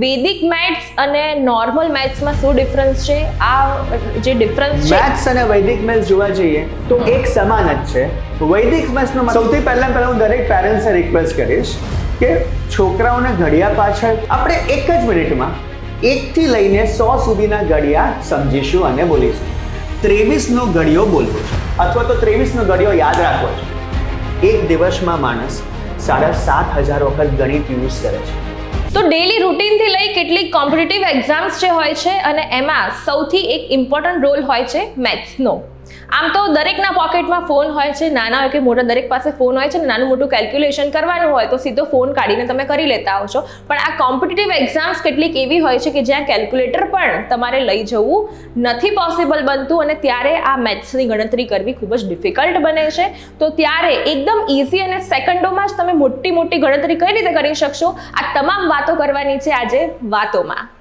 વેદિક maths અને normal મેથ્સમાં શું difference છે? આ જે ડિફરન્સ છે મેથ્સ અને વૈદિક મેથ્સ જોવા જઈએ તો એક સમાન જ છે. વૈદિક મેથ્સનો સૌથી પહેલાં પહેલાં હું દરેક પેરેન્ટ્સને રિક્વેસ્ટ કરીશ કે છોકરાઓને ઘડિયા પાછળ આપણે એક જ મિનિટમાં એકથી લઈને સો સુધીના ઘડિયા સમજીશું અને બોલીશું. ત્રેવીસનો ઘડિયો બોલવો છે. અથવા તો ત્રેવીસનો ઘડિયો યાદ રાખવો છે. એક દિવસમાં માણસ સાડા સાત હજાર વખત ગણિત યુઝ કરે છે. તો ડેલી રૂટીનથી લઈ કેટલીક કોમ્પિટિટિવ એક્ઝામ્સ જે હોય છે અને એમાં સૌથી એક ઇમ્પોર્ટન્ટ રોલ હોય છે મેથ્સનો આમ તો દરેકના પોકેટમાં ફોન હોય છે, નાના હોય કે મોટા, દરેક પાસે ફોન હોય છે નાનું મોટું કેલ્ક્યુલેશન કરવાનું હોય તો સીધો ફોન કાઢીને તમે કરી લેતા હો છો. પણ આ કોમ્પિટિટિવ એક્ઝામ્સ કેટલીક એવી હોય છે કે જ્યાં કેલ્ક્યુલેટર પણ તમારે લઈ જવું નથી પોસિબલ બનતું અને ત્યારે આ મેથ્સની ગણતરી કરવી ખૂબ જ ડિફિકલ્ટ બને છે. તો ત્યારે એકદમ ઇઝી અને સેકન્ડોમાં જ તમે મોટી મોટી ગણતરી કઈ રીતે કરી શકશો? આ તમામ વાતો કરવાની છે આજે વાતોમાં.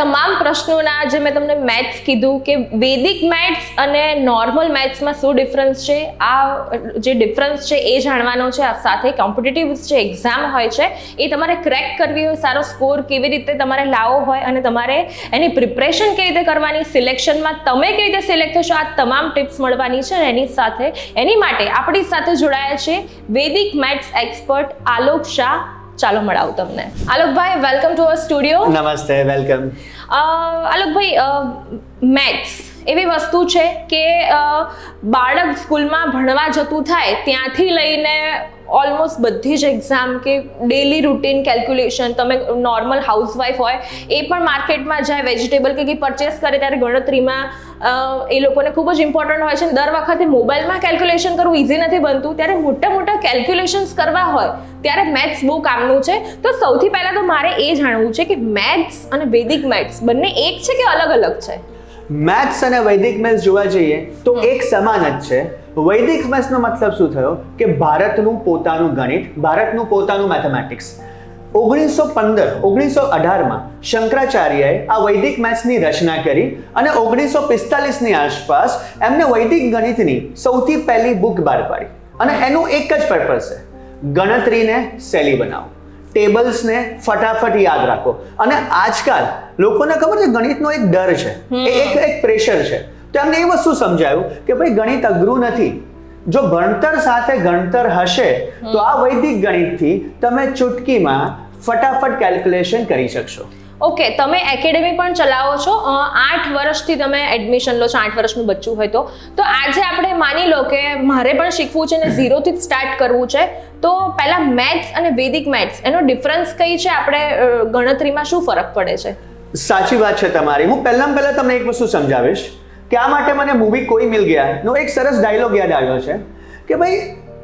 તમામ પ્રશ્નોના જે મેં તમને મેથ્સ કીધું કે વેદિક મેથ્સ અને નોર્મલ મેથ્સમાં શું ડિફરન્સ છે? આ જે ડિફરન્સ છે એ જાણવાનો છે. આ સાથે કોમ્પિટિટિવ જે એક્ઝામ હોય છે, એ તમારે ક્રેક કરવી હોય, સારો સ્કોર કેવી રીતે તમારે લાવવો હોય અને તમારે એની પ્રિપરેશન કેવી રીતે કરવાની સિલેક્શનમાં તમે કેવી રીતે સિલેક્ટ થશો, આ તમામ ટિપ્સ મળવાની છે અને એની સાથે, એની માટે આપણી સાથે જોડાયા છે Vedic maths expert Alok Shah. ચાલો મળાવું તમને. આલોકભાઈ વેલકમ ટુ અવર સ્ટુડિયો નમસ્તે વેલકમ આલોકભાઈ મેથ્સ એવી વસ્તુ છે કે બાળક સ્કૂલમાં ભણવા જતું થાય ત્યાંથી લઈને ઓલમોસ્ટ બધી જ એક્ઝામ કે ડેલી રૂટીન કેલ્ક્યુલેશન તમે નોર્મલ હાઉસવાઈફ હોય એ પણ માર્કેટમાં જાય વેજીટેબલ કે કંઈ પરચેસ કરે ત્યારે ગણતરીમાં એ લોકોને ખૂબ જ ઇમ્પોર્ટન્ટ હોય છે દર વખતે મોબાઈલમાં કેલ્ક્યુલેશન કરવું ઇઝી નથી બનતું. ત્યારે મોટા મોટા કેલ્ક્યુલેશન્સ કરવા હોય ત્યારે મેથ્સ બહુ કામનું છે. તો સૌથી પહેલાં તો મારે એ જાણવું છે કે મેથ્સ અને વૈદિક મેથ્સ બંને એક છે કે અલગ અલગ છે? મેથ્સ અને વૈદિક મેથ્સ જોવા જઈએ તો એક સમાન જ છે. વૈદિક મેથ્સનો મતલબ શું થયો? કે ભારતનું પોતાનું ગણિત ભારતનું પોતાનું મેથેમેટિક્સ ઓગણીસો પંદર ઓગણીસો અઢારમાં શંકરાચાર્યએ આ વૈદિક મેથ્સની રચના કરી અને ઓગણીસો પિસ્તાલીસની આસપાસ એમને વૈદિક ગણિતની સૌથી પહેલી બુક બહાર પાડી. અને એનું એક જ પર્પઝ છે. ગણતરીને સહેલી બનાવો. ટેબલ્સને ફટાફટ યાદ રાખો. અને આજકાલ લોકોને ખબર છે ગણિતનો એક ડર છે. એ એક એક પ્રેશર છે. તો એમને એ વસ્તુ સમજાયું કે ભાઈ ગણિત અઘરું નથી. જો ભણતર સાથે ગણતર હશે તો આ વૈદિક ગણિતથી તમે ચૂટકીમાં ફટાફટ કેલ્ક્યુલેશન કરી શકશો. ઓકે તમે એકેડેમી પણ ચલાવો છો. આઠ વર્ષથી તમે એડમિશન લો છો આઠ વર્ષનું બચ્ચું હોય તો. તો આજે આપણે માની લો કે મારે પણ શીખવું છે ને ઝીરોથી જ સ્ટાર્ટ કરવું છે. તો પહેલાં મેથ્સ અને વૈદિક મેથ્સ એનો ડિફરન્સ કઈ છે? આપણે ગણતરીમાં શું ફરક પડે છે? સાચી વાત છે તમારી. હું પહેલાં પહેલાં તમને એક વસ્તુ સમજાવીશ. કે આ માટે મને મૂવી કોઈ મિલ ગયા? નો એક સરસ ડાયલોગ યાદ આવ્યો છે કે ભાઈ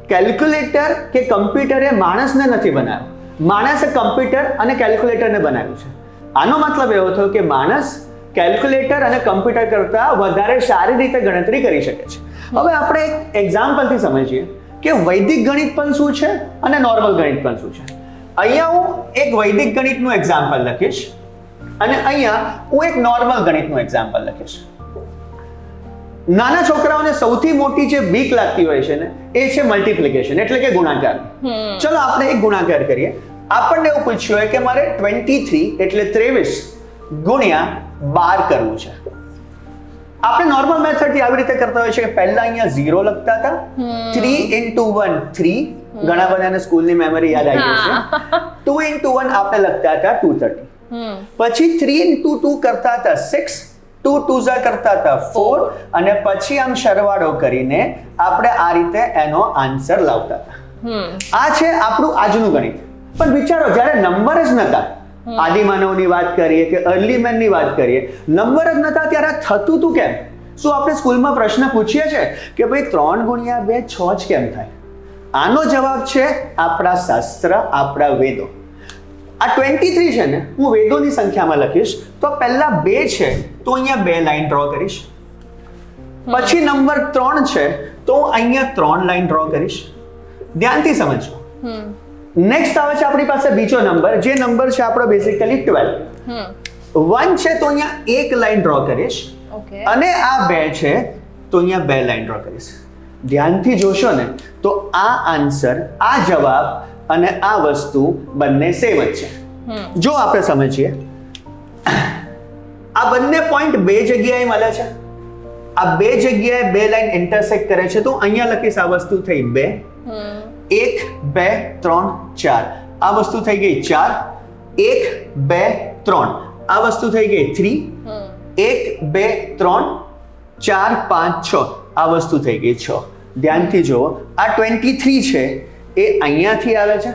કેલ્ક્યુલેટર કે કમ્પ્યુટરે માણસને નથી બનાવ્યો. માણસે કમ્પ્યુટર અને કેલ્ક્યુલેટરને બનાવ્યું છે. આનો મતલબ એવો થયો કે માણસ કેલ્ક્યુલેટર અને કમ્પ્યુટર કરતાં વધારે સારી રીતે ગણતરી કરી શકે છે. હવે આપણે એક એક્ઝામ્પલથી સમજીએ કે વૈદિક ગણિત પણ શું છે અને નોર્મલ ગણિત પણ શું છે. અહીંયા હું એક વૈદિક ગણિતનું એક્ઝામ્પલ લખીશ અને અહીંયા હું એક નોર્મલ ગણિતનું એક્ઝામ્પલ લખીશ. નાના છોકરાઓને સૌથી મોટી જે બીક લાગતી હોય છે ને એ છે મલ્ટીપ્લિકેશન એટલે કે ગુણાકાર. ચલો આપણે એક ગુણાકાર કરીએ. આપણને એવું પૂછ્યું હોય કે મારે ટ્વેન્ટી થ્રી એટલે ત્રેવીસ ગુણ્યા બાર કરવું છે. આપણે નોર્મલ મેથડથી આવી રીતે કરતા હોય છે કે પહેલા અહીંયા ઝીરો લખતા હતા. થ્રી ઇન્ટુ વન થ્રી ઘણા બધાને સ્કૂલની મેમરી યાદ આવી જશે. ટુ ઇન્ટુ વન આપણે લખતા હતા ટુ થર્ટી પછી થ્રી ઇન્ટુ ટુ કરતા હતા સિક્સ ટુ ટુ ઝા કરતા હતા. ફોર અને પછી આમ સરવાળો કરીને આપણે આ રીતે એનો આન્સર લાવતા હતા. આ છે આપણું આજનું ગણિત. પણ વિચારો જ્યારે નંબર જ નતા આદિમાનવની વાત કરીએ કે અર્લી મેનની વાત કરીએ નંબર જ નતા ત્યારે થતું તું કેમ? શું આપણે સ્કૂલમાં પ્રશ્ન પૂછીએ છે કે ભાઈ ત્રણ ગુણ્યા બે છ જ કેમ થાય? આનો જવાબ છે આપણા શાસ્ત્ર આપણા વેદો. આ ટ્વેન્ટી થ્રી છે ને હું વેદોની સંખ્યામાં લખીશ. તો પહેલા બે છે તો અહીંયા બે લાઈન ડ્રો કરીશ. પછી નંબર ત્રણ છે તો હું અહીંયા ત્રણ લાઈન ડ્રો કરીશ. ધ્યાનથી સમજો નેક્સ્ટ આવે છે આપણી પાસે બીજો નંબર જે નંબર છે આપણો બેઝિકલી ટ્વેલ્વ વન છે તો અહીંયા એક લાઈન ડ્રો કરીશ. અને આ બે છે તો અહીંયા બે લાઈન ડ્રો કરીશ. ધ્યાનથી જોશો ને તો આ આન્સર આ જવાબ અને આ વસ્તુ બંને સેમ જ છે. જો આપણે સમજીએ આ બંને પોઈન્ટ બે જગ્યાએ મળે છે. આ બે જગ્યાએ બે લાઈન ઇન્ટરસેક્ટ કરે છે તો અહીંયા લખીશ આ વસ્તુ થઈ બે એક બે ત્રણ ચાર. આ વસ્તુ થઈ ગઈ ચાર એક બે ત્રણ. આ વસ્તુ થઈ ગઈ થ્રી એક બે ત્રણ ચાર પાંચ છ. આ વસ્તુ થઈ ગઈ છ. ધ્યાનથી જુઓ આ ટ્વેન્ટી થ્રી છે એ અહીંયાથી આવે છે?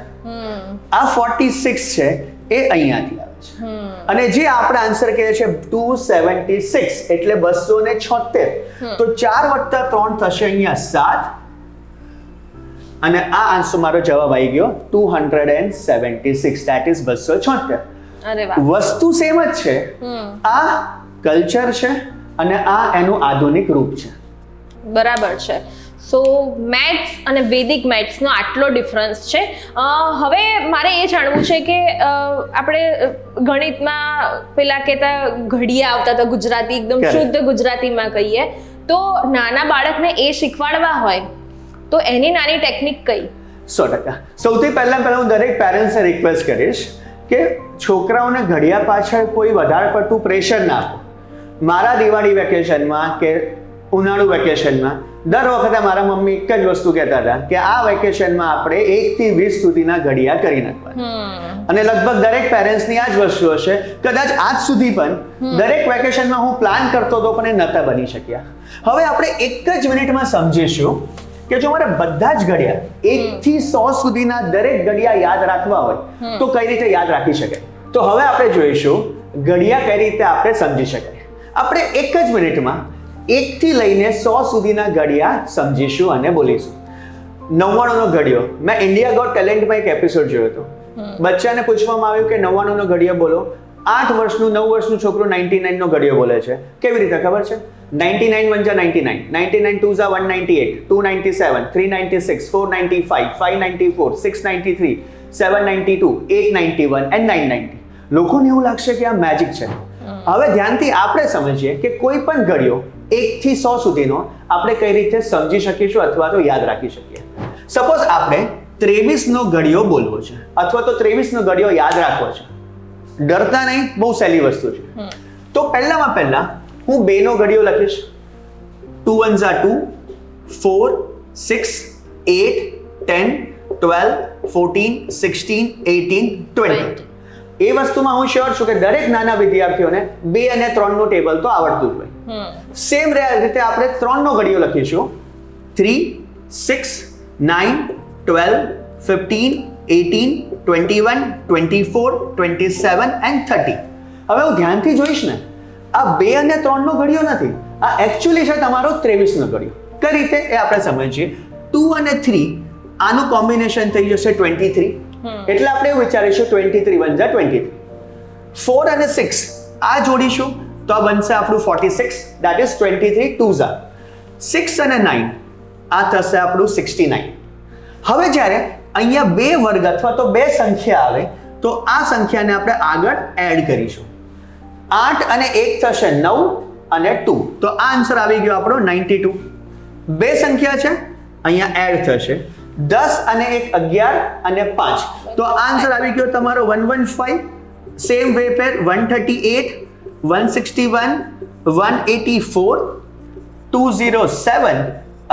આ ફોર્ટી સિક્સ છે એ અહીંયાથી આવે છે. અને જે આપણે આન્સર કહે છે ટુ સેવન્ટી સિક્સ એટલે બસો ને છોતેર તો ચાર વત્તા ત્રણ થશે અહીંયા સાત. અને આ આન્સર મારો જવાબ આવી ગયો two hundred and seventy six that is બસો છોતેર વસ્તુ સેમ જ છે. આ કલ્ચર છે અને આ એનું આધુનિક રૂપ છે. બરાબર છે. સો મેથ્સ અને વૈદિક મેથ્સનો આટલો ડિફરન્સ છે. હવે મારે એ જાણવું છે કે આપણે ગણિતમાં પેલા કહેતા ઘડિયા આવતા હતા ગુજરાતી એકદમ શુદ્ધ ગુજરાતીમાં કહીએ તો નાના બાળકને એ શીખવાડવા હોય તો એની નાની ટેકનિક કઈ? સો ટકા. સૌથી પહેલા પહેલા હું દરેક પેરેન્ટ્સને રિક્વેસ્ટ કરીશ કે છોકરાઓને ઘડિયા પાછળ કોઈ વધારે પડતું પ્રેશર ના આપો. મારા દિવાળી વેકેશનમાં કે ઉનાળુ વેકેશનમાં. દર વખતે મારા મમ્મી એક જ વસ્તુ કહેતા હતા કે આ વેકેશનમાં આપણે એક થી વીસ સુધીના ઘડિયા કરી નાખવા અને લગભગ દરેક પેરેન્ટ્સની આ જ વસ્તુ હશે. કદાચ આજ સુધી પણ દરેક વેકેશનમાં હું પ્લાન કરતો હતો પણ એ નહોતા બની શક્યા. હવે આપણે એક જ મિનિટમાં સમજીશું કે જો મારે બધા જ ઘડિયા એક થી સો સુધીના દરેક ઘડિયા યાદ રાખવા હોય તો કઈ રીતે યાદ રાખી શકાય તો હવે આપણે જોઈશું ઘડિયા કઈ રીતે આપણે સમજી શકાય. આપણે એક જ મિનિટમાં એક થી લઈને સો સુધીના ઘડિયા સમજીશું અને બોલીશું. નવ્વાણુંનો ઘડિયો. મેં ઇન્ડિયા ગોટ ટેલેન્ટમાં એક એપિસોડ જોયો હતો. બચ્ચાને પૂછવામાં આવ્યું કે નવ્વાણુંનો ઘડિયો બોલો. આઠ વર્ષનું નવ વર્ષનું છોકરું નાઇન્ટી નાઇનનો ઘડિયો બોલે છે. કેવી રીતે ખબર છે? નાઇન્ટી નાઇન વન જા ninety nine ninety nine two Jha one ninety eight two ninety seven three ninety six four ninety five five ninety four six ninety three seven ninety two eight ninety one and nine ninety લોકોને એવું લાગશે કે આ magic છે. હવે ધ્યાનથી આપણે સમજીએ કે કોઈ પણ ઘડિયો એકથી સો સુધીનો આપણે કઈ રીતે સમજી શકીશું અથવા તો યાદ રાખી શકીએ. સપોઝ આપણે ત્રેવીસનો ઘડિયો બોલવો છે અથવા તો ત્રેવીસનો ઘડિયો યાદ રાખવો છે. ડરતા નહીં બહુ સહેલી વસ્તુ છે. તો પહેલામાં પહેલા હું બેનો ઘડિયો લખીશ. Two one Jha two four six eight ten twelve fourteen sixteen eighteen twenty એ વસ્તુમાં હું શ્યોર છું કે દરેક નાના વિદ્યાર્થીઓને બે અને ત્રણનું ટેબલ તો આવડતું જ હોય. સેમ રીતે આપણે ત્રણનો ઘડિયો લખીશું. Three six nine twelve fifteen eighteen twenty one twenty four twenty seven and thirty હવે હું ધ્યાનથી જોઈશ ને આ બે અને ત્રણનો ઘડિયો નથી. આ એકચ્યુઅલી છે તમારો ત્રેવીસનો ઘડિયો. કઈ રીતે? એ આપણે સમજીએ. ટુ અને થ્રી આનું કોમ્બિનેશન થઈ જશે ટ્વેન્ટી થ્રી એટલે આપણે એવું વિચારીશું ટ્વેન્ટી થ્રી વન જા ટ્વેન્ટી થ્રી ફોર અને સિક્સ આ જોડીશું, તો આ બનશે આપણું forty six that is twenty three two Jha six અને નાઇન આ થશે આપણું સિક્સટી નાઇન હવે જ્યારે અહીંયા બે વર્ગ અથવા તો બે સંખ્યા આવે, તો આ સંખ્યાને આપણે આગળ એડ કરીશું. આઠ અને એક થશે નવ અને ટુ તો આ આન્સર આવી ગયો આપણો નાઇન્ટી ટુ બે સંખ્યા છે, અહીંયા એડ થશે. દસ અને એક અગિયાર અને પાંચ. તો આન્સર આવી ગયો તમારો one one five same way pair one thirty eight one sixty one one eighty four two zero seven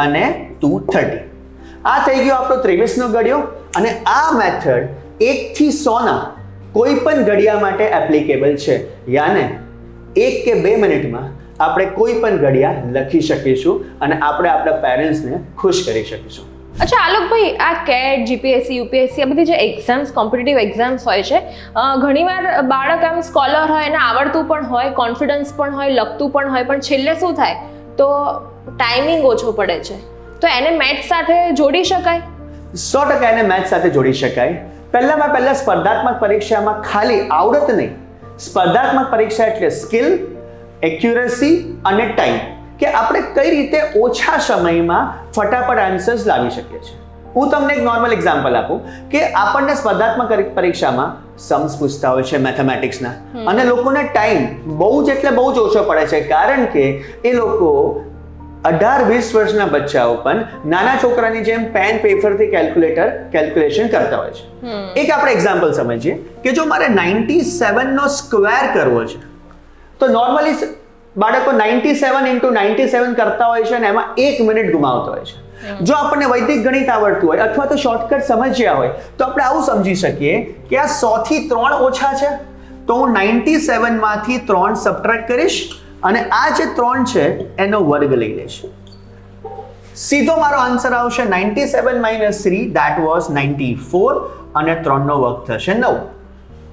અને ટુ થર્ટી આ થઈ ગયો આપણો ત્રેવીસનો ઘડિયો અને આ મેથડ એકથી સોના કોઈ પણ ઘડિયા માટે એપ્લિકેબલ છે. યાને એક કે બે મિનિટમાં આપણે કોઈ પણ ઘડિયા લખી શકીશું અને આપણે આપણા પેરેન્ટ્સને ખુશ કરી શકીશું. અચ્છા આલોકભાઈ આ કેટ જીપીએસસી યુપીએસસી આ બધી જે એક્ઝામ્સ કોમ્પિટિટિવ એક્ઝામ્સ હોય છે ઘણીવાર બાળક આમ સ્કોલર હોય, એને આવડતું પણ હોય કોન્ફિડન્સ પણ હોય, લખતું પણ હોય, પણ છેલ્લે શું થાય? તો ટાઈમિંગ ઓછો પડે છે. તો એને મેથ્સ સાથે જોડી શકાય? સો ટકા એને મેથ સાથે જોડી શકાય. પહેલામાં પહેલાં સ્પર્ધાત્મક પરીક્ષામાં ખાલી આવડત નહીં. સ્પર્ધાત્મક પરીક્ષા એટલે સ્કિલ એક્યુરસી અને ટાઈમ કે આપણે કઈ રીતે ઓછા સમયમાં ફટાફટ આન્સર્સ લાવી શકીએ છીએ. હું તમને એક નોર્મલ એક્ઝામ્પલ આપું કે આપણને સ્પર્ધાત્મક પરીક્ષામાં સમ્સ પૂછતા હોય છે મેથેમેટિક્સના અને લોકોને ટાઈમ બહુ જ એટલે બહુ જ ઓછો પડે છે કારણ કે એ લોકો અઢાર વીસ વર્ષના બચ્ચાઓ પણ નાના છોકરાની જેમ પેન પેપરથી કેલ્ક્યુલેટર કેલ્ક્યુલેશન કરતા હોય છે. એક આપણે એક્ઝામ્પલ સમજીએ કે જો મારે નાઇન્ટી સેવનનો સ્ક્વેર કરવો છે તો નોર્મલી બાળકો ninety seven into ninety seven કરતા હોય છે અને એમાં એક મિનિટ ગુમાવતા હોય છે. જો આપણને વૈદિક ગણિત આવડતું હોય અથવા તો શોર્ટકટ સમજ્યા હોય તો આપણે આવું સમજી શકીએ કે આ સો થી ત્રણ ઓછા છે. તો હું નાઇન્ટી સેવનમાંથી ત્રણ સબટ્રેક્ટ કરીશ અને આ જે ત્રણ છે એનો વર્ગ લઈ લઈશ. સીધો મારો આન્સર આવશે ninety seven minus three that was ninety four અને ત્રણનો વર્ગ થશે નવ.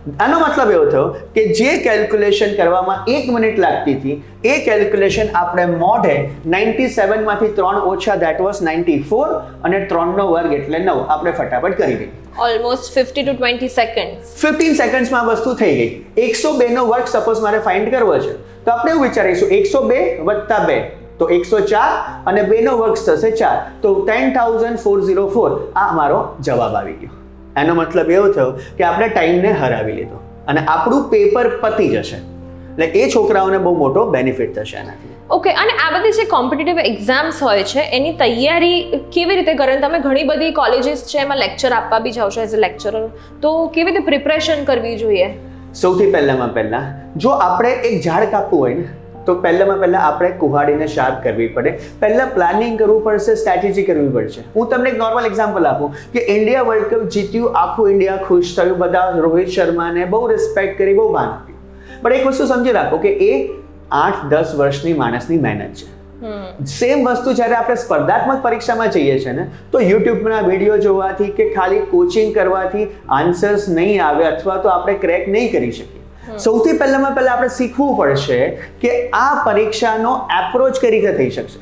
આનો મતલબ એવો થયો કે જે કેલ્ક્યુલેશન કરવામાં એક મિનિટ લાગતી હતી એ કેલ્ક્યુલેશન આપણે મોઢે નાઇન્ટી સેવનમાંથી ત્રણ ઓછા દેટ વોઝ નાઇન્ટી ફોર અને ત્રણનો વર્ગ એટલે નવ. આપણે ફટાફટ કરી દઈએ. Almost fifty two twenty second fifteen સેકન્ડ્સમાં વસ્તુ થઈ ગઈ. એકસો બે નો વર્ગ સપોઝ મારે ફાઇન્ડ કરવો છે તો આપણે એવું વિચારીશું એકસો બે વત્તા બે તો એકસો ચાર અને બે નો વર્ગ થશે ચાર. તો ten thousand four zero four આ મારો જવાબ આવી ગયો. એનો મતલબ એવો થયો કે આપણે ટાઈમને હરાવી લીધો અને આપણું પેપર પતી જશે. એટલે એ છોકરાઓને બહુ મોટો બેનિફિટ થશે એનાથી. ઓકે અને આ બધી જે કોમ્પિટિટિવ એક્ઝામ્સ હોય છે એની તૈયારી કેવી રીતે કરે તમે ઘણી બધી કોલેજીસ છે એમાં લેક્ચર આપવા બી જાઓ છો એઝ અ લેક્ચરર તો કેવી રીતે પ્રિપરેશન કરવી જોઈએ? સૌથી પહેલામાં પહેલાં જો આપણે એક ઝાડ કાપવું હોય ને તો પહેલામાં પહેલા આપણે કુહાડીને શાર્પ કરવી પડે. પહેલા પ્લાનિંગ કરવું પડશે સ્ટ્રેટેજી કરવી પડશે. હું તમને એક નોર્મલ એક્ઝામ્પલ આપું કે ઇન્ડિયા વર્લ્ડ કપ જીત્યું આખું ઇન્ડિયા ખુશ થયું બધા રોહિત શર્માને બહુ રિસ્પેક્ટ કરી બહુ માન આપ્યું. પણ એક વસ્તુ સમજી રાખો કે એ આઠ દસ વર્ષની માણસની મહેનત છે. સેમ વસ્તુ જ્યારે આપણે સ્પર્ધાત્મક પરીક્ષામાં જઈએ છીએ ને તો યુટ્યુબના વીડિયો જોવાથી કે ખાલી કોચિંગ કરવાથી આન્સર્સ નહીં આવે અથવા તો આપણે ક્રેક નહીં કરી શકીએ. સૌથી પહેલામાં પહેલાં આપણે શીખવું પડશે કે આ પરીક્ષાનો એપ્રોચ કઈ રીતે થઈ શકશે.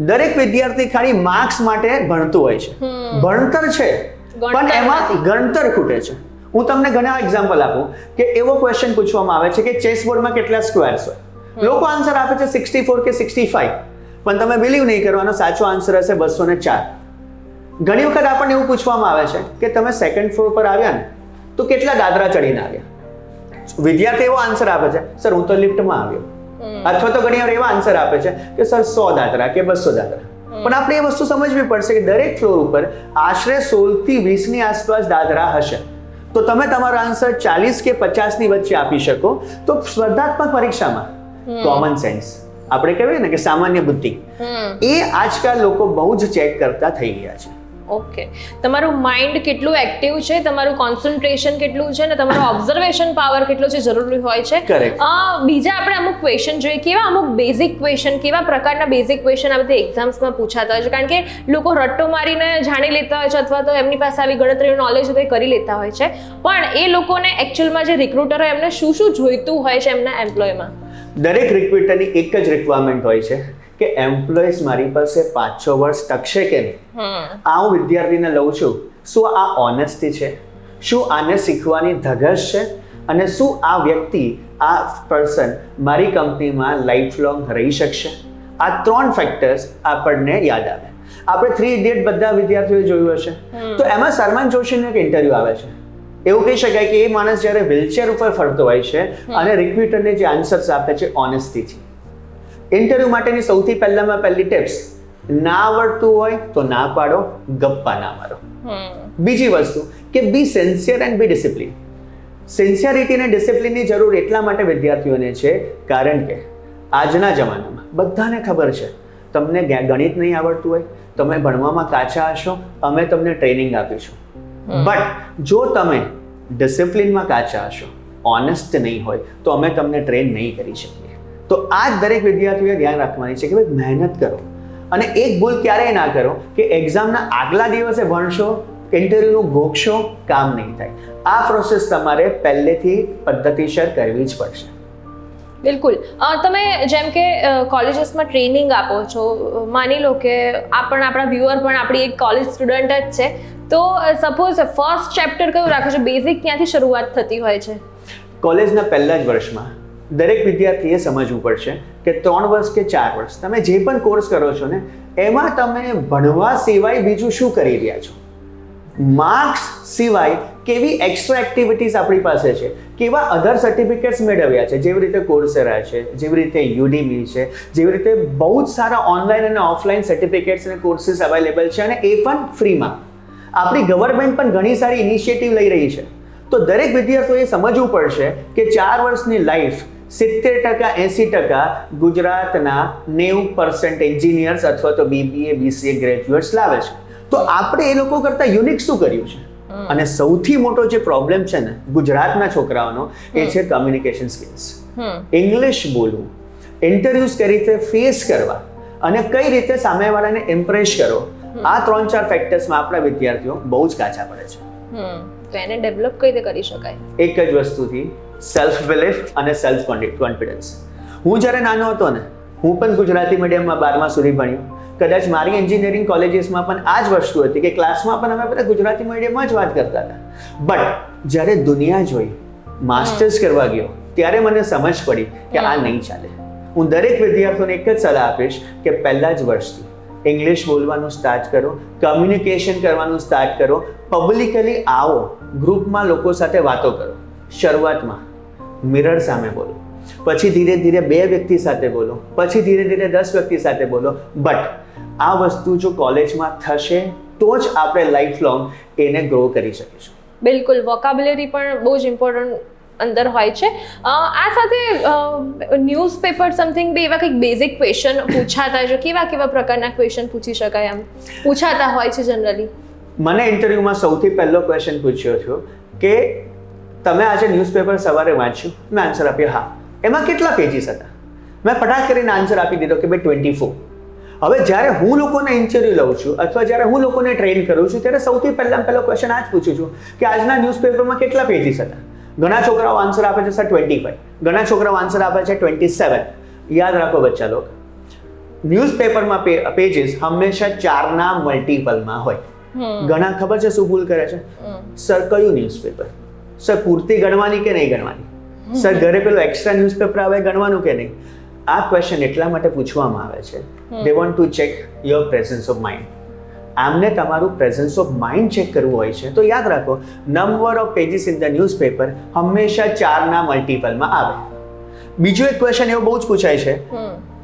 દરેક વિદ્યાર્થી ખાલી માર્ક્સ માટે ભણતું હોય છે. ભણતર છે પણ એમાં ગણતર ખૂટે છે. હું તમને ઘણા એક્ઝામ્પલ આપું કે એવો ક્વેશ્ચન પૂછવામાં આવે છે કે ચેસ બોર્ડમાં કેટલા સ્ક્વેર્સ હોય. લોકો આન્સર આપે છે સિક્સટી ફોર કે સિક્સટી ફાઈવ પણ તમે બિલીવ નહીં કરવાનો સાચો આન્સર હશે બસો ને ચાર. ઘણી વખત આપણને એવું પૂછવામાં આવે છે કે તમે સેકન્ડ ફ્લોર પર આવ્યા ને તો કેટલા દાદરા ચડીને આવ્યા? વિદ્યાર્થી એવો આન્સર આપે છે સર હું તો લિફ્ટમાં આવ્યો. અથવા તો ઘણી વાર એવા આન્સર આપે છે કે સર સો દાતરા કે બસો દાતરા. પણ આપણે એ વસ્તુ સમજવી પડશે કે દરેક ફ્લોર ઉપર આશરે સોળથી વીસની આસપાસ દાદરા હશે. તો તમે તમારો આન્સર ચાલીસ કે પચાસની વચ્ચે આપી શકો. તો સ્પર્ધાત્મક પરીક્ષામાં કોમન સેન્સ આપણે કહેવાય ને કે સામાન્ય બુદ્ધિ. એ આજકાલ લોકો બહુ જ ચેક કરતા થઈ ગયા છે. ઓકે. તમારું માઇન્ડ કેટલું એક્ટિવ છે? તમારું કોન્સન્ટ્રેશન કેટલું છે? અને તમારો ઓબ્ઝર્વેશન પાવર કેટલો છે? જરૂરી હોય છે. બીજા આપણે અમુક ક્વેશ્ચન જોઈએ. કેવા અમુક બેઝિક ક્વેશ્ચન કેવા પ્રકારના બેઝિક ક્વેશ્ચન આ બધી એક્ઝામ્સમાં પૂછાતા હોય છે? કારણ કે લોકો રટ્ટો મારીને જાણી લેતા હોય છે અથવા તો એમની પાસે આવી ગણતરીનું નોલેજ હોય તો કરી લેતા હોય છે. પણ એ લોકોને એકચ્યુઅલમાં જે રિક્રુટર હોય એમને શું શું જોઈતું હોય છે એમના એમ્પ્લોયમાં દરેક રિક્રુટરની એક જ રિક્વાયરમેન્ટ હોય છે. કે એમ્પ્લોઈઝ મારી પાસે પાંચ છ વર્ષ ટકશે કે નહીં? આ હું વિદ્યાર્થીને લઉં છું. શું આ ઓનેસ્ટી છે? શું આને શીખવાની ધગશ છે? અને શું આ વ્યક્તિ આ પર્સન મારી કંપનીમાં લાઈફ લોંગ રહી શકશે? આ ત્રણ ફેક્ટર્સ આપણને યાદ આવે. આપણે થ્રી ઇડિયટ બધા વિદ્યાર્થીઓએ જોયું હશે. તો એમાં સલમાન જોશીનું એક ઇન્ટરવ્યુ આવે છે. એવું કહી શકાય કે એ માણસ જ્યારે વ્હીલચેર ઉપર ફરતો હોય છે અને રિક્રુટરને જે આન્સર્સ આપે છે ઓનેસ્ટીથી ઇન્ટરવ્યુ માટેની સૌથી પહેલામાં પહેલી ટિપ્સ ના આવડતું હોય તો ના પાડો ગપ્પા ના મારો. બીજી વસ્તુ કે be sincere and be discipline sincerity અને ડિસિપ્લિનની જરૂર એટલા માટે વિદ્યાર્થીઓને છે કારણ કે આજના જમાનામાં બધાને ખબર છે તમને ગણિત નહીં આવડતું હોય તમે ભણવામાં કાચા હશો અમે તમને ટ્રેનિંગ આપીશું. બટ જો તમે ડિસિપ્લિનમાં કાચા હશો ઓનેસ્ટ નહીં હોય તો અમે તમને ટ્રેન નહીં કરી શકીએ. તો આ જ દરેક વિદ્યાર્થીઓએ ધ્યાન રાખવાની છે કે ભાઈ મહેનત કરો. અને એક ભૂલ ક્યારેય ના કરો કે એક્ઝામના આગલા દિવસે ભણશો ઇન્ટરવ્યૂનું ગોખશો કામ નહીં થાય. આ પ્રોસેસ તમારે પહેલેથી પદ્ધતિસર કરવી જ પડશે. બિલકુલ. તમે જેમ કે કોલેજીસમાં ટ્રેનિંગ આપો છો માની લો કે આ પણ આપણા વ્યુઅર પણ આપણી એક કોલેજ સ્ટુડન્ટ જ છે. તો સપોઝ ફર્સ્ટ ચેપ્ટર કયું રાખો છો? બેઝિક ક્યાંથી શરૂઆત થતી હોય છે? કોલેજના પહેલા જ વર્ષમાં દરેક વિદ્યાર્થીએ સમજવું પડશે કે ત્રણ વર્ષ કે ચાર વર્ષ. તમે જે પણ કોર્સ કરો છો ને, એમાં તમે ભણવા સિવાય બીજું શું કરી રહ્યા છો? માર્ક્સ સિવાય કેવી એક્સ્ટ્રા એક્ટિવિટીઝ આપણી પાસે છે? કેવા અધર સર્ટિફિકેટ્સ મેળવ્યા છે? જેવી રીતે કોર્સેરા છે, જેવી રીતે યુડીમી છે, જેવી રીતે બહુ જ સારા ઓનલાઈન અને ઓફલાઈન સર્ટિફિકેટ્સ અને કોર્સીસ અવેલેબલ છે અને એ પણ ફ્રીમાં આપણી ગવર્મેન્ટ પણ ઘણી સારી ઇનિશિયેટિવ લઈ રહી છે. તો દરેક વિદ્યાર્થીઓએ સમજવું પડશે કે ચાર વર્ષની લાઈફ સિત્તેર ટકા એંસી ટકા ગુજરાતના નેવું પર્સન્ટ એન્જિનિયર્સ અથવા તો બીબીએ બીસીએ ગ્રેજ્યુએટ્સ લાવે છે. તો આપણે એ લોકો કરતાં યુનિક શું કર્યું છે? અને સૌથી મોટો જે પ્રોબ્લેમ છે ને ગુજરાતના છોકરાઓનો એ છે કમ્યુનિકેશન સ્કિલ્સ ઇંગ્લિશ બોલવું. ઇન્ટરવ્યુઝ કઈ રીતે ફેસ કરવા? અને કઈ રીતે સામેવાળાને ઇમ્પ્રેસ કરો? આ ત્રણ ચાર ફેક્ટર્સમાં આપણા વિદ્યાર્થીઓ બહુ જ કાચા પડે છે. તો એને ડેવલપ કઈ રીતે કરી શકાય? એક જ વસ્તુથી સેલ્ફ બિલીફ અને સેલ્ફ કોન્ફિડન્સ હું જ્યારે નાનો હતો ને હું પણ ગુજરાતી મીડિયમમાં બારમા સુધી ભણ્યો. કદાચ મારી એન્જિનિયરિંગ કોલેજીસમાં પણ આ જ વસ્તુ હતી કે ક્લાસમાં પણ અમે બધા ગુજરાતી મીડિયમમાં જ વાત કરતા હતા. બટ જ્યારે દુનિયા જોઈ માસ્ટર્સ કરવા ગયો ત્યારે મને સમજ પડી કે આ નહીં ચાલે. હું દરેક વિદ્યાર્થીઓને એક જ સલાહ આપીશ કે પહેલા જ વર્ષથી ઇંગ્લિશ બોલવાનું સ્ટાર્ટ કરો કમ્યુનિકેશન કરવાનું સ્ટાર્ટ કરો પબ્લિકલી આવો ગ્રુપમાં લોકો સાથે વાતો કરો. શરૂઆતમાં મિરર સામે બોલો. પછી ધીરે ધીરે બે વ્યક્તિ સાથે બોલો, પછી ધીરે ધીરે દસ વ્યક્તિ સાથે બોલો. બટ આ વસ્તુ જો કોલેજમાં થશે, તો જ આપણે લાઈફ લોંગ એને ગ્રો કરી શકીશું. બિલકુલ વોકાબ્યુલરી પણ બહુ જ ઇમ્પોર્ટન્ટ અંદર હોય છે. આ સાથે ન્યૂઝપેપર સમથિંગ બી એવા કંઈક બેઝિક ક્વેશ્ચન પૂછાતા છે કેવા કેવા પ્રકારના ક્વેશ્ચન પૂછી શકાય એમ પૂછાતા હોય છે જનરલી મને ઇન્ટરવ્યૂમાં સૌથી પહેલો ક્વેશ્ચન પૂછ્યો છો કે તમે આજે ન્યૂઝપેપર સવારે વાંચ્યું? મેં આન્સર આપ્યો, હા. એમાં કેટલા પેજીસ હતા? મેં ફટાક કરીને આન્સર આપી દીધો કે, ભાઈ ટ્વેન્ટી ફોર હવે જ્યારે હું લોકોને ઇન્ટરવ્યૂ લઉં છું, અથવા જ્યારે હું લોકોને ટ્રેન કરું છું, ત્યારે સૌથી પહેલાં પહેલો ક્વેશ્ચન આ જ પૂછું છું કે, આજના ન્યૂઝપેપરમાં કેટલા પેજીસ હતા? ઘણા છોકરાઓ આન્સર આપે છે સર ટ્વેન્ટી ફાઈવ ઘણા છોકરાઓ આન્સર આપે છે ટ્વેન્ટી સેવન યાદ રાખો બચ્ચા લોકો ન્યૂઝપેપરમાં પેજીસ હંમેશા ચારના મલ્ટીપલમાં હોય. ઘણા ખબર છે શું ભૂલ કરે છે? સર કયું ન્યૂઝપેપર સર પૂરતી ગણવાની કે નહીં ગણવાની? સર ઘરે પેલું એક્સ્ટ્રા ન્યૂઝપેપર આવે ગણવાનું કે નહીં? આ ક્વેશ્ચન એટલા માટે પૂછવામાં આવે છે. They want to check your presence of mind આમને તમારું પ્રેઝન્સ ઓફ માઇન્ડ ચેક કરવું હોય છે. તો યાદ રાખો number of pages in the newspaper હંમેશા ચારના મલ્ટિપલમાં આવે. બીજો એક ક્વેશ્ચન એવો બહુ જ પૂછાય છે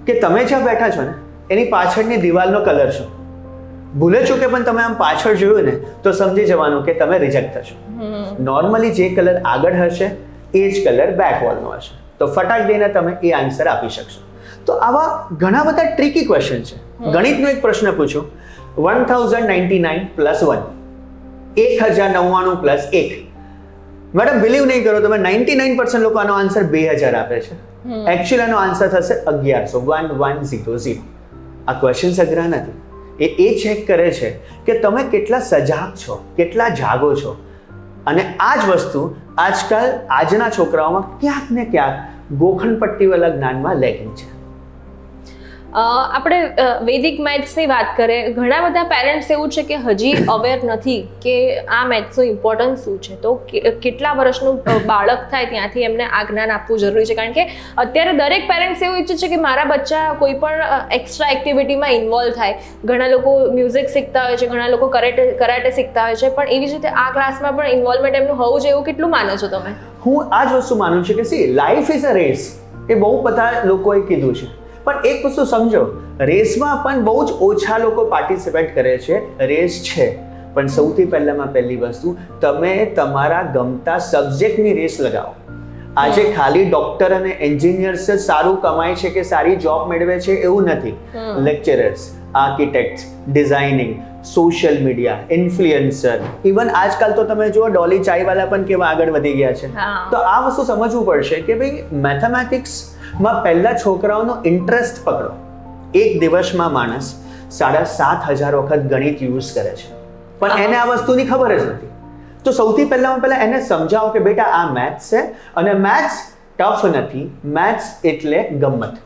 કે તમે જ્યાં બેઠા છો ને એની પાછળની દિવાલનો કલર શું? ભૂલે ચૂકે પણ તમે આમ પાછળ જોયું ને તો સમજી જવાનું કે તમે રિજેક્ટ થશો. નોર્મલી જે કલર આગળ હશે એ જ કલર બેક વોલનો હશે. તો ફટાક દઈને તમે એ આન્સર આપી શકશો. તો આવા ઘણા બધા ટ્રીકી ક્વેશ્ચન છે. ગણિતનો એક પ્રશ્ન પૂછો. One thousand ninety nine plus one એક હજાર નવ્વાણું પ્લસ એક મેડમ બિલીવ નહીં કરો તમે નાઇન્ટી નાઇન પર્સન્ટ લોકો આનો આન્સર બે હજાર આપે છે એકચ્યુઅલ આનો આન્સર થશે અગિયારસો વન વન ઝીરો ઝીરો આ ક્વેશ્ચન અઘરા નથી એ એ ચેક કરે છે કે તમે કેટલા સજાગ છો કેટલા જાગો છો અને આ જ વસ્તુ આજકાલ આજના છોકરાઓમાં ક્યાંક ને ક્યાંક ગોખણપટ્ટીવાળા જ્ઞાનમાં લેગિંગ છે આપણે વૈદિક મેથ્સની વાત કરીએ, ઘણા બધા પેરેન્ટ્સ એવું છે કે હજી અવેર નથી કે આ મેથ્સનું ઇમ્પોર્ટન્સ શું છે. તો કેટલા વર્ષનું બાળક થાય ત્યાંથી એમને આ જ્ઞાન આપવું જરૂરી છે. કારણ કે અત્યારે દરેક પેરેન્ટ્સ એવું ઈચ્છે છે કે મારા બચ્ચા કોઈ પણ એક્સ્ટ્રા એક્ટિવિટીમાં ઇન્વોલ્વ થાય. ઘણા લોકો મ્યુઝિક શીખતા હોય છે, ઘણા લોકો કરેટે કરાટે શીખતા હોય છે, પણ એવી જ રીતે આ ક્લાસમાં પણ ઇન્વોલ્વમેન્ટ એમનું હોવું જોઈએ એવું કેટલું માનો છો તમે? હું આ જ વસ્તુ માનું છું કે see life is a race એ બહુ બધા લોકોએ કીધું છે. પણ એક વસ્તુ સમજો રેસમાં પણ બહુ જ ઓછા લોકો પાર્ટિસિપેટ કરે છે રેસ છે. પણ સૌથી પહેલામાં પહેલી વસ્તુ તમે તમારા ગમતા સબ્જેક્ટની રેસ લગાવો. આજે ખાલી ડોક્ટર અને એન્જિનિયર્સ જ સારું કમાય છે કે સારી જોબ મેળવે છે એવું નથી. Lecturers architect designing social media influencer even આજકાલ તો તમે જુઓ ડોલી ચાઈવાલા પણ કેવા આગળ વધી ગયા છે. તો આ વસ્તુ સમજવું પડશે કે ભાઈ મેથેમેટિક્સમાં પહેલા છોકરાઓનો ઇન્ટરેસ્ટ પકડો. એક દિવસમાં માણસ સાડા સાત હજાર વખત ગણિત યુઝ કરે છે. પણ એને આ વસ્તુની ખબર જ નથી. તો સૌથી પહેલાં પહેલાં એને સમજાવો કે બેટા આ મેથ્સ છે અને મેથ્સ ટફ નથી. મેથ્સ એટલે ગમત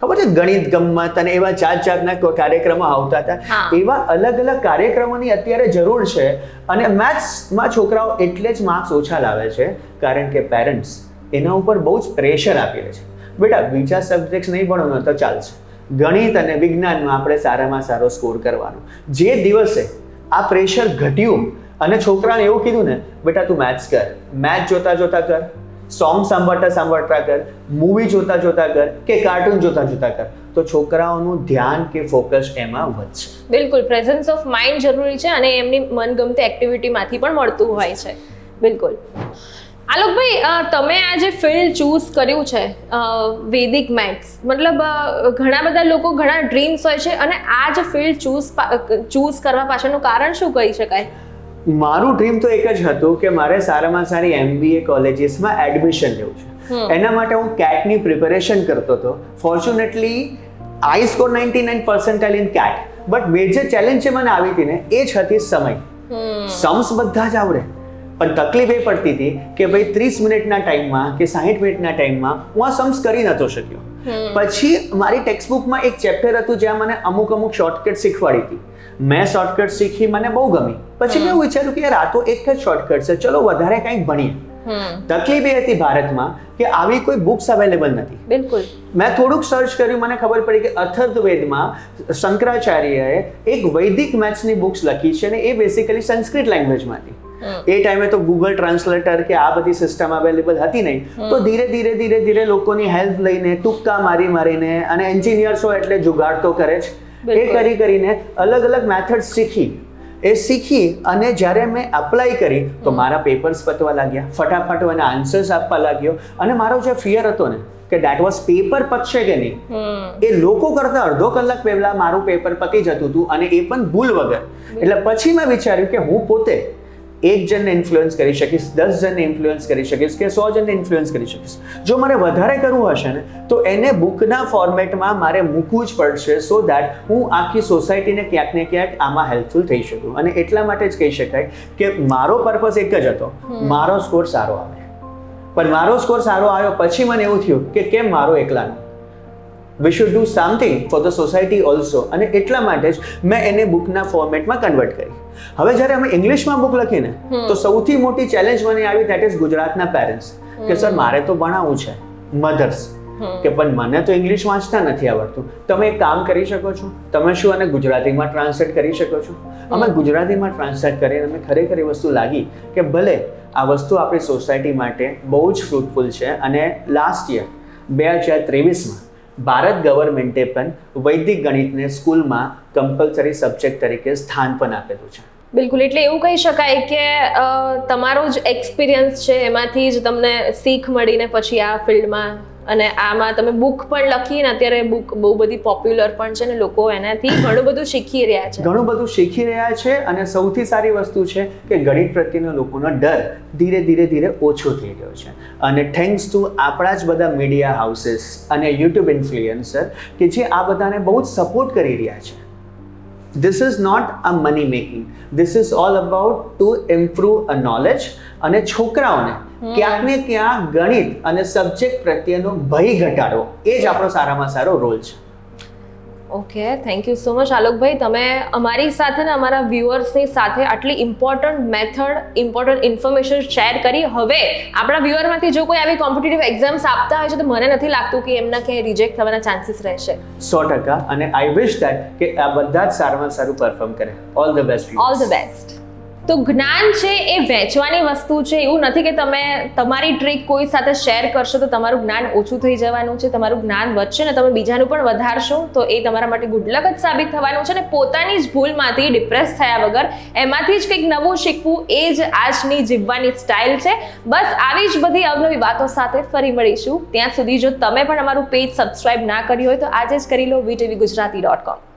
ખબર છે? ગણિત ગમત અને એવા જાત જાતના કાર્યક્રમો આવતા હતા. એવા અલગ અલગ કાર્યક્રમોની અત્યારે જરૂર છે અને મેથ્સમાં છોકરાઓ એટલે જ માર્ક્સ ઓછા લાવે છે. કારણ કે પેરેન્ટ્સ એના ઉપર બહુ જ પ્રેશર આપી છે. બેટા, બીજા સબ્જેક્ટ નહીં ભણવાનો તો ચાલશે. ગણિત અને વિજ્ઞાનમાં આપણે સારામાં સારો સ્કોર કરવાનો. જે દિવસે આ પ્રેશર ઘટ્યું, અને છોકરાને એવું કીધું ને, બેટા, તું મેથ્સ કર. મેચ જોતા જોતા કર. સોંગ સાંભળતા સાંભળતા કર. મૂવી જોતા જોતા કર કે કાર્ટૂન જોતા જોતા કર. તો છોકરાઓનું ધ્યાન કે ફોકસ એમાં વધશે. બિલકુલ. પ્રેઝન્સ ઓફ માઇન્ડ જરૂરી છે અને એમની મનગમતી એક્ટિવિટીમાંથી પણ મળતું હોય છે. બિલકુલ. આલોકભાઈ તમે આ જે ફિલ્ડ ચૂઝ કર્યું છે વૈદિક મેથ્સ મતલબ ઘણા બધા લોકો ઘણા ડ્રીમ્સ હોય છે અને આ જે ફિલ્ડ ચૂઝ ચૂઝ કરવા પાછળનું કારણ શું કહી શકાય? મારું ડ્રીમ તો એક જ હતું કે મારે સારામાં સારી એમબીએ કોલેજીસમાં એડમિશન લેવું છે. એના માટે હું કેટની પ્રિપેરેશન કરતો હતો. Fortunately I score ninety nine percentile in CAT. But major challenge જે મને આવી હતી ને એ જ હતી સમય. સમ્સ બધા જ આવડે. પણ તકલીફ એ પડતી હતી કે ભાઈ ત્રીસ મિનિટના ટાઈમમાં કે સાહીઠ મિનિટના ટાઈમમાં હું આ સમ્સ કરી નતો શક્યો. પછી મારી ટેક્સ્ટબુકમાં એક ચેપ્ટર હતું જ્યાં મને અમુક અમુક શોર્ટકટ શીખવાડી હતી. મેં શોર્ટકટ શીખી મને બહુ ગમી. પછી મેં વિચાર્યું કે યાર આ તો એક જ શોર્ટકટ છે. ચલો વધારે કંઈક ભણીએ. તકલીફ એ હતી ભારતમાં કે આવી કોઈ બુક્સ અવેલેબલ નથી. બિલકુલ. મેં થોડુંક સર્ચ કર્યું મને ખબર પડી કે અથર્વવેદમાં શંકરાચાર્યએ એક વૈદિક મેથ્સની બુક્સ લખી છે અને એ બેસિકલી સંસ્કૃત લેંગ્વેજમાં હમ. એ ટાઈમે તો ગૂગલ ટ્રાન્સલેટર કે આ બધી સિસ્ટમ અવેલેબલ હતી નહીં. તો ધીરે ધીરે ધીરે ધીરે લોકોની હેલ્પ લઈને ટૂંકા મારી મારીને અને એન્જિનિયર્સો એટલે જુગાડ તો કરે જ. એ કરી કરીને અલગ અલગ મેથડ શીખી. એ શીખી અને જ્યારે મેં અપ્લાય કરી તો મારા પેપર્સ પતવા લાગ્યા. ફટાફટ મને આન્સર્સ આપવા લાગ્યો. અને મારો જે ફિયર હતો ને કે ડેટ વોઝ પેપર પતશે કે નહીં એ લોકો કરતા અડધો કલાક પહેલા મારું પેપર પતી જતું હતું અને એ પણ ભૂલ વગર. એટલે પછી મેં વિચાર્યું કે હું પોતે એક જણને ઇન્ફ્લુઅન્સ કરી શકીશ દસ જણને ઇન્ફ્લુઅન્સ કરી શકીશ કે સો જણને ઇન્ફ્લુઅન્સ કરી શકીશ. જો મારે વધારે કરવું હશે ને તો એને બુકના ફોર્મેટમાં મારે મૂકવું જ પડશે સો દેટ હું આખી સોસાયટીને ક્યાંક ને ક્યાંક આમાં હેલ્પફુલ થઈ શકું. અને એટલા માટે જ કહી શકાય કે મારો પર્પઝ એક જ હતો. મારો સ્કોર સારો આવે પણ મારો સ્કોર સારો આવ્યો પછી મને એવું થયું કે કેમ મારો એકલાનો? We should do something for the society also અને એટલા માટે જ મેં એને બુકના ફોર્મેટમાં કન્વર્ટ કરી. હવે જ્યારે અમે ઇંગ્લિશમાં બુક લખીને તો સૌથી મોટી ચેલેન્જ મને આવી દેટ ઇઝ ગુજરાતના પેરેન્ટ્સ કે સર મારે તો ભણાવવું છે મધર્સ કે પણ મને તો ઇંગ્લિશ વાંચતા નથી આવડતું. તમે એક કામ કરી શકો છો. તમે શું અને ગુજરાતીમાં ટ્રાન્સલેટ કરી શકો છો? અમે ગુજરાતીમાં ટ્રાન્સલેટ કરીને અમે ખરેખર એ વસ્તુ લાગી કે ભલે આ વસ્તુ આપણી સોસાયટી માટે બહુ જ ફ્રૂટફુલ છે. અને લાસ્ટ યર બે હજાર ત્રેવીસમાં ભારત ગવર્મેન્ટે પણ વૈદિક ગણિતને સ્કૂલમાં કમ્પલસરી સબ્જેક્ટ તરીકે સ્થાન પણ આપેલું છે. બિલકુલ, એટલે એવું કહી શકાય કે તમારો જ એક્સપિરિયન્સ છે, એમાંથી જ તમને શીખ મળીને પછી આ ફિલ્ડમાં અને આમાં તમે બુક પણ લખી ને અત્યારે બુક બહુ બધી પોપ્યુલર પણ છે ને લોકો એનાથી ઘણું બધું શીખી રહ્યા છે. ઘણું બધું શીખી રહ્યા છે અને સૌથી સારી વસ્તુ છે કે ગણિત પ્રત્યેનો લોકોનો ડર ધીરે ધીરે ધીરે ઓછો થઈ રહ્યો છે. અને થેન્ક્સ ટુ આપણા જ બધા મીડિયા હાઉસીસ અને યુટ્યુબ ઇન્ફ્લુએન્સર કે જે આ બધાને બહુ જ સપોર્ટ કરી રહ્યા છે. This is not a money making this is all about to improve a knowledge અને છોકરાઓને ક્યાંક ને ક્યાંક ગણિત અને સબ્જેક્ટ પ્રત્યેનો ભય ઘટાડવો એ જ આપણો સારામાં સારો રોલ છે. Okay thank you so much આલોકભાઈ તમે અમારી સાથે ને અમારા વ્યુઅર્સની સાથે આટલી important method important information share કરી. હવે આપણા વ્યુઅરમાંથી જો કોઈ આવી કોમ્પિટિટિવ એક્ઝામ્સ આપતા હોય છે તો મને નથી લાગતું કે એમના ક્યાંય રિજેક્ટ થવાના ચાન્સીસ રહેશે. સો ટકા અને આઈ વિશ દેટ કે આ બધા જ સારામાં સારું પરફોર્મ કરે. All the best all the best તો જ્ઞાન છે એ વહેંચવાની વસ્તુ છે. એવું નથી કે તમે તમારી ટ્રીક કોઈ સાથે શેર કરશો તો તમારું જ્ઞાન ઓછું થઈ જવાનું છે, તમારું જ્ઞાન વધશે ને તમે બીજાનું પણ વધારશો તો એ તમારા માટે ગુડલક જ સાબિત થવાનું છે ને પોતાની જ ભૂલમાંથી ડિપ્રેસ થયા વગર એમાંથી જ કંઈક નવું શીખવું એ જ આજની જીવવાની સ્ટાઇલ છે. બસ આવી જ બધી અવનવી વાતો સાથે ફરી મળીશું. ત્યાં સુધી જો તમે પણ અમારું પેજ સબસ્ક્રાઇબ ના કર્યું હોય તો આજે જ કરી લો વીટીવી ગુજરાતી ડોટ કોમ